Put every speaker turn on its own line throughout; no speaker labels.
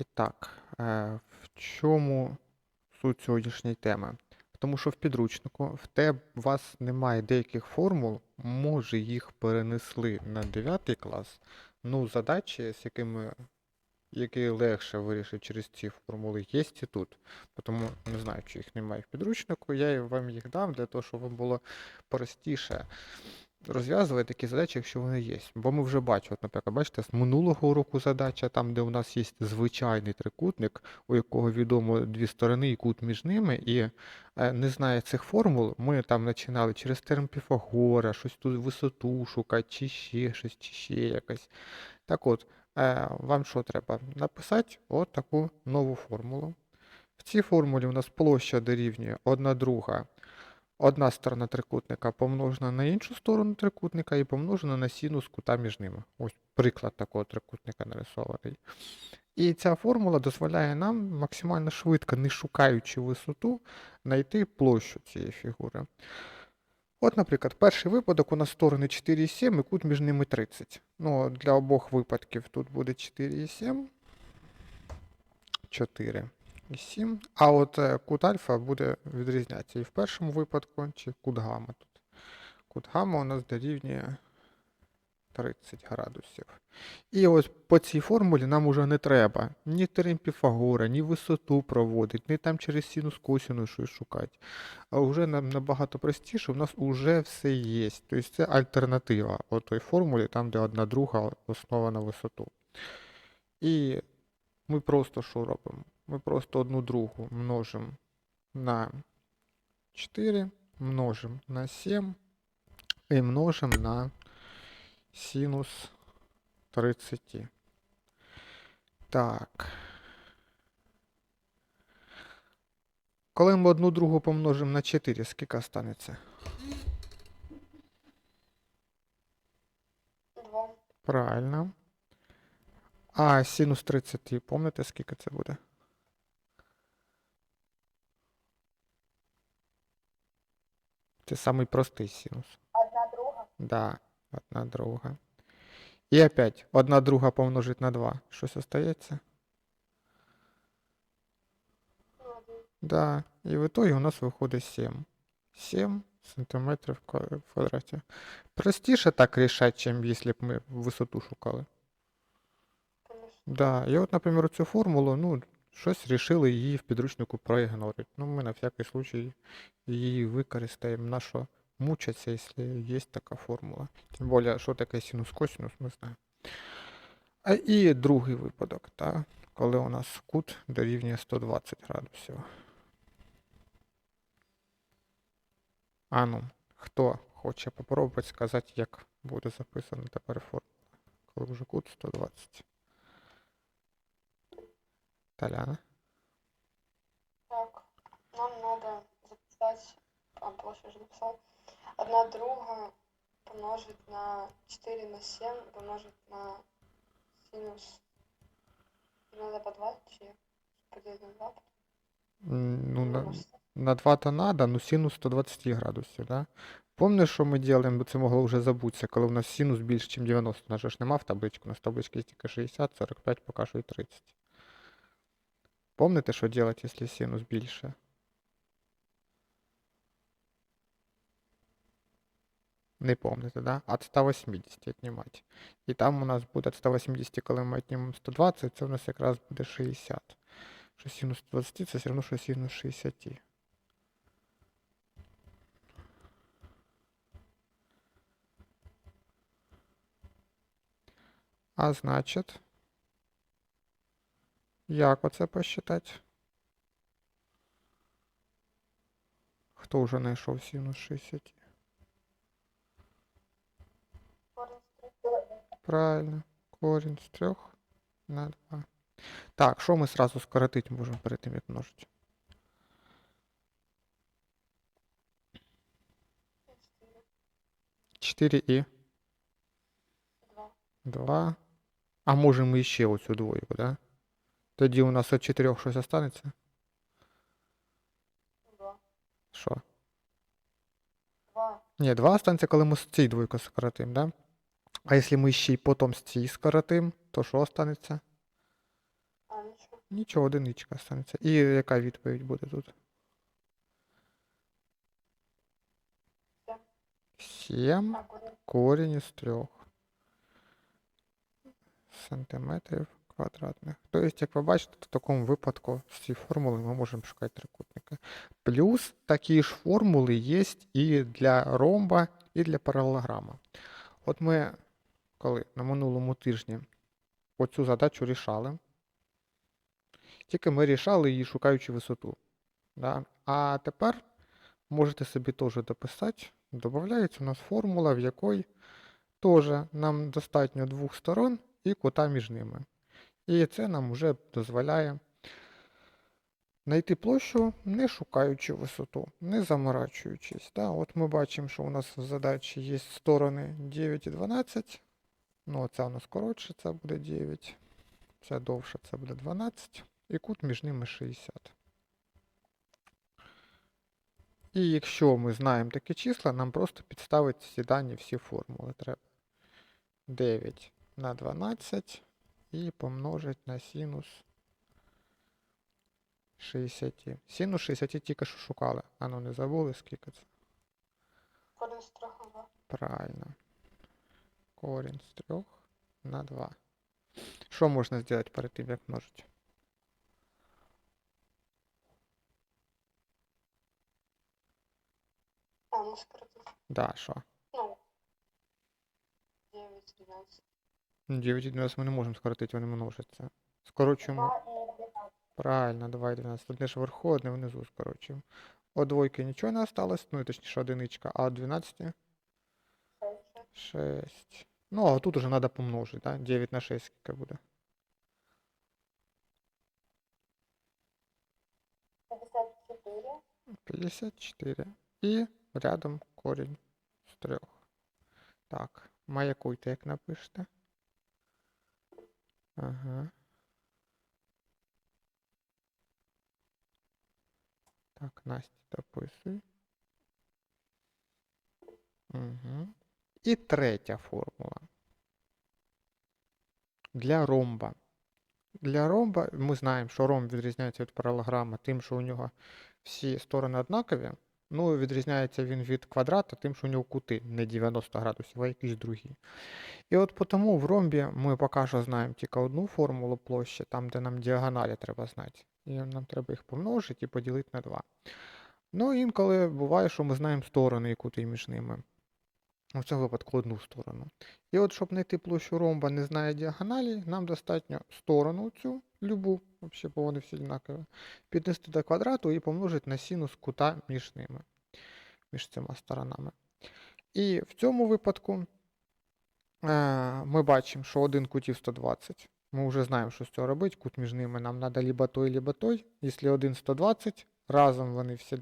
І так, е, в чому суть сьогоднішньої теми? Тому що в підручнику в те у вас немає деяких формул, може їх перенесли на 9 клас. Ну, задачі, з якими які легше вирішити через ці формули, є і тут. Тому не знаю, чи їх немає в підручнику. Я вам їх дам для того, щоб вам було простіше розв'язувати такі задачі, якщо вони є. Бо ми вже бачимо, от, наприклад, бачите, з минулого уроку задача, там, де у нас є звичайний трикутник, у якого відомо дві сторони і кут між ними, і е, не знає цих формул, ми там починали через терм Піфагора, щось тут висоту шукати, чи ще щось, чи ще якось. Так от, е, вам що треба? Написати от таку нову формулу. В цій формулі у нас площа дорівнює 1 друга одна сторона трикутника помножена на іншу сторону трикутника і помножена на синус кута між ними. Ось приклад такого трикутника нарисований. І ця формула дозволяє нам максимально швидко, не шукаючи висоту, знайти площу цієї фігури. От, наприклад, перший випадок у нас сторони 4,7 і кут між ними 30. Ну, для обох випадків тут буде 4,7, 4 і 7. А от е, кут альфа буде відрізнятися і в першому випадку, чи кут гамма тут. Кут гамма у нас дорівнює 30 градусів. І ось по цій формулі нам уже не треба ні теорем Піфагора, ні висоту проводити, ні там через синус косину щось шукати. А вже нам набагато простіше, у нас уже все є. Тобто це альтернатива от той формулі, там, де одна друга основа на висоту. І ми просто що робимо? Ми просто одну другу множимо на 4, множимо на 7 і множимо на синус 30. Так. Коли ми одну другу помножимо на 4, скільки останеться?
Два.
Правильно. А синус 30, пам'ятаєте, скільки це буде? Це самий простий синус.
Одна друга.
Да, одна друга. І опять, одна друга помножить на 2. Щось остається? Да. І в итоге у нас виходить 7. 7 сантиметрів в квадраті. Простіше так рішати, чим якщо б ми висоту шукали.
Конечно.
Да, і от, наприклад, цю формулу, ну, щось рішили її в підручнику проігнорити. Ну, ми на всякий случай її використаємо. На що мучаться, якщо є така формула. Тим більше, що таке синус косинус, ми знаємо. А і другий випадок, так, коли у нас кут дорівнює 120 градусів. А ну, хто хоче попробувати сказати, як буде записана тепер формула, коли вже кут 120. Толяна.
Так, нам надо записать, а, площадь уже написал. Одна друга помножить на 4 на 7, помножить на синус. Надо по 2, чи поделить на 2.
Ну, на, на 2 то надо, ну синус 120 градусів, да? Помниш, що ми робимо, бо це могло вже забутися, коли у нас синус більше, ніж 90. У нас же ж нема в табличку, у нас є тільки 60, 45, поки що і 30. Помните, що робити, якщо синус більше? Не помните, да? От 180 віднімати. І там у нас буде від 180, коли ми віднімемо 120, це у нас якраз буде 60. Що синус 120 це все одно, що синус 60. А значить, Як оце посчитати? Хто вже знайшов синус 60? Правильно. Корінь з 3 на 2. Так, що ми сразу скоротити можемо перед тим, як множити? 4 і
2.
2. А можемо іще оцю двойку, да? Тоді у нас від 4 щось останеться?
2.
Що?
2.
Ні, 2 останеться, коли ми з цієї двойки скоротимо, да? А якщо ми ще й потім з цієї скоротимо, то що останеться?
А, ничего.
Нічого, одиничка станеться. І яка відповідь буде тут?
Сім. Корінь
із 3 сантиметрів квадратних. Тобто, як ви бачите, в такому випадку з цієї формули ми можемо шукати трикутники. Плюс такі ж формули є і для ромба, і для паралелограма. От ми, коли на минулому тижні оцю задачу рішали, тільки ми рішали її, шукаючи висоту. Да? А тепер можете собі теж дописати, додається у нас формула, в якій теж нам достатньо двох сторон і кута між ними. І це нам вже дозволяє знайти площу, не шукаючи висоту, не заморачуючись. Да? От ми бачимо, що у нас в задачі є сторони 9 і 12. Ну, це у нас коротше, це буде 9. Це довше, це буде 12. І кут між ними 60. І якщо ми знаємо такі числа, нам просто підставити ці дані всі формули треба. 9 на 12 і помножить на синус 60. Синус 60 тільки що шукали. Ану, не забули, скільки це?
корінь з трьох на два.
Правильно. Корінь з 3 на 2. Що можна зробити перед тим, як множити?
А, ну скоротив.
Да, що?
9
і 12 ми не можемо скоротити, вони множаться. Скорочуємо.
2 і 12.
Правильно, 2 і 12. Одне ж вверху, одне внизу скорочуємо. От двойки нічого не осталось, ну, точніше, одиничка, а от 12 6. Ну, а тут уже треба помножити, да? 9 на 6 скільки буде?
54.
54. І рядом корінь з 3. Так, маякуйте, як напишете. Ага. Так, Настя, дописуй. Угу. І третя формула. Для ромба. Для ромба ми знаємо, що ромб відрізняється від паралограма тим, що у нього всі сторони однакові. Ну, відрізняється він від квадрата, тим, що у нього кути не 90 градусів, а якісь другі. І от тому в ромбі ми поки що знаємо тільки одну формулу площі, там, де нам діагоналі треба знати. І нам треба їх помножити і поділити на 2. Ну, інколи буває, що ми знаємо сторони і кути між ними. В цьому випадку одну сторону. І от, щоб знайти площу ромба, не знає діагоналі, нам достатньо сторону цю, любу, взагалі, бо вони всі однакові, піднести до квадрату і помножити на синус кута між ними, між цими сторонами. І в цьому випадку е, ми бачимо, що один кутів 120. Ми вже знаємо, що з цього робити. Кут між ними нам треба либо той, либо той. Якщо один 120, разом вони всі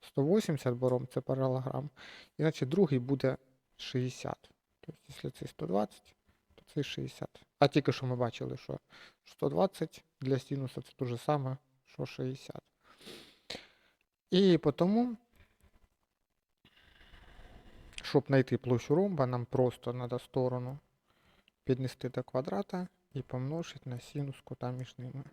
180, бо це паралограм. І значить другий буде 60. Тобто, якщо це 120, то це 60. А тільки що ми бачили, що 120 для синуса це те ж саме, що 60. І тому, щоб знайти площу ромба, нам просто треба сторону піднести до квадрата і помножити на синус кута між ними.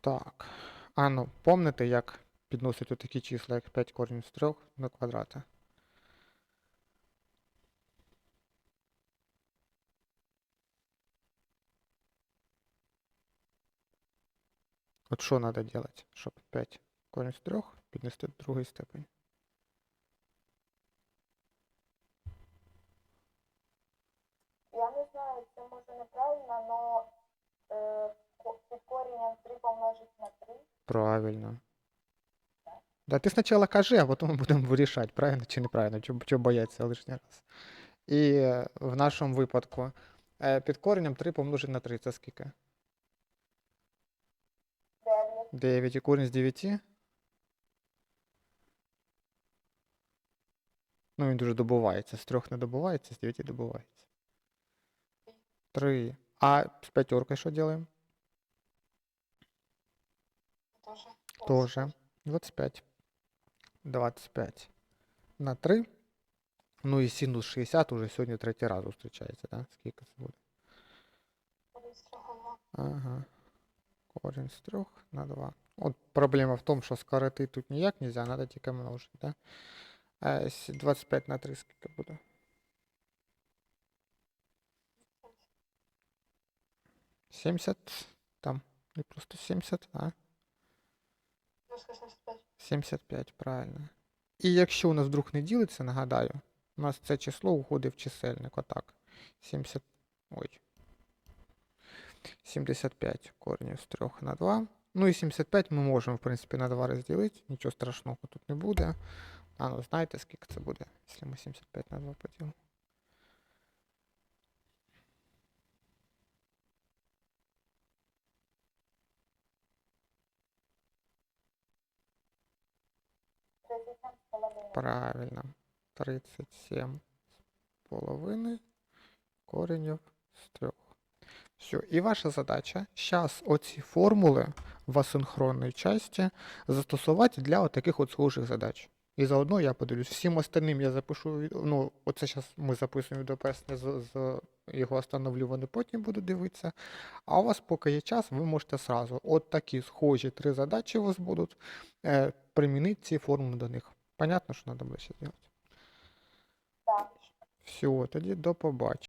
Так. А ну, помните, як підносять отакі числа, як 5 корінь з 3 до квадрата? От що треба робити, щоб 5 корінь з 3 піднести до другої степені?
Я не знаю, це може неправильно, але е, під коренем 3 помножити на 3.
Правильно. Да, ти спочатку кажи, а потім будемо вирішати, правильно чи неправильно, чого, бояться лишній раз. І е, в нашому випадку е, під коренем 3 помножити на 3 це скільки?
9.
9 і корінь з 9. Ну, він дуже добувається. З 3 не добувається, з 9 добувається. 3. А з п'ятеркою що робимо?
Тоже.
Тоже. 25. 25 на 3. Ну і синус 60 уже сьогодні третій раз зустрічається, так? Скільки це буде?
Трьох.
Ага. Корінь з 3 на 2. От проблема в тому, що скоротити тут ніяк нельзя, треба тільки множити, да? Е, 25 на 3 скільки буде? 70 там, не просто 70, а?
Ну, скажи 75.
75, правильно. І якщо у нас вдруг не ділиться, нагадаю, у нас це число уходить в чисельник, отак. 70, ой. 75 коренів з 3 на 2. Ну і 75 ми можемо, в принципі, на 2 розділити. Нічого страшного тут не буде. А ну знаєте, скільки це буде, якщо ми 75 на 2 поділимо?
Тридцять сім з половиною.
Правильно. 37 з половиною коренів з 3. Все. І ваша задача зараз оці формули в асинхронній часті застосувати для отаких от схожих задач. І заодно я подивлюсь. Всім остальним я запишу, ну, оце зараз ми записуємо до песня, з, з його остановлю, вони потім будуть дивитися. А у вас, поки є час, ви можете сразу. От такі схожі три задачі у вас будуть. Е, примінити ці формули до них. Понятно, що треба буде ще зробити?
Так.
Все, тоді до побачення.